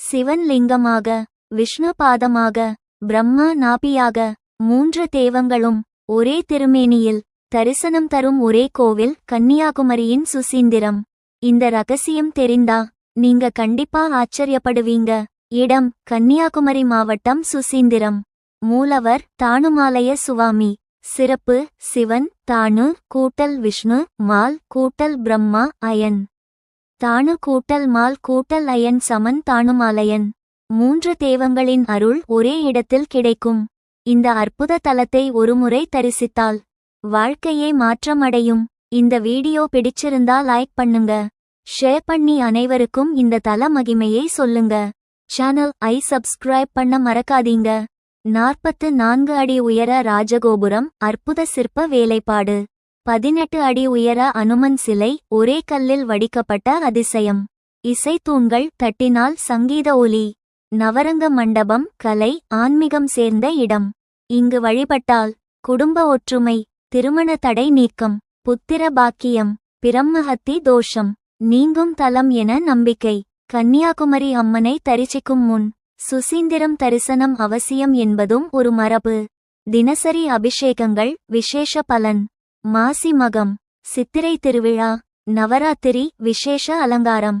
சிவன் லிங்கமாக விஷ்ணு பாதமாக பிரம்மா நாபியாக மூன்று தேவங்களும் ஒரே திருமேனியில் தரிசனம் தரும் ஒரே கோவில் கன்னியாகுமரியின் சுசீந்திரம். இந்த ரகசியம் தெரிந்தா நீங்க கண்டிப்பா ஆச்சரியப்படுவீங்க. இடம் கன்னியாகுமரி மாவட்டம் சுசீந்திரம். மூலவர் தானுமாலய சுவாமி. சிறப்பு சிவன் தானு கூட்டல் விஷ்ணு மால் கூட்டல் பிரம்மா அயன். தானு கூட்டல் மால் கூட்டல் அயன் சமன் தானுமாலயன் மூன்று தேவங்களின் அருள் ஒரே இடத்தில் கிடைக்கும். இந்த அற்புத தலத்தை ஒருமுறை தரிசித்தால் வாழ்க்கையே மாற்றமடையும். இந்த வீடியோ பிடிச்சிருந்தா லைக் பண்ணுங்க. ஷேர் பண்ணி அனைவருக்கும் இந்த தல மகிமையை சொல்லுங்க. சேனல் ஐ சப்ஸ்கிரைப் பண்ண மறக்காதீங்க. நாற்பத்து நான்கு அடி உயர ராஜகோபுரம் அற்புத சிற்ப வேலைப்பாடு. பதினெட்டு அடி உயர அனுமன் சிலை ஒரே கல்லில் வடிக்கப்பட்ட அதிசயம். இசைத்தூண்கள் தட்டினால் சங்கீத ஒலி. நவரங்க மண்டபம் கலை ஆன்மீகம் சேர்ந்த இடம். இங்கு வழிபட்டால் குடும்ப ஒற்றுமை திருமண தடை நீக்கம் புத்திர பாக்கியம் பிரம்மஹத்தி தோஷம் நீங்கும் தலம் என நம்பிக்கை. கன்னியாகுமரி அம்மனை தரிசிக்கும் முன் சுசீந்திரம் தரிசனம் அவசியம் என்பதும் ஒரு மரபு. தினசரி அபிஷேகங்கள் விசேஷ பலன். மாசி மகம் சித்திரை திருவிழா நவராத்திரி விசேஷ அலங்காரம்.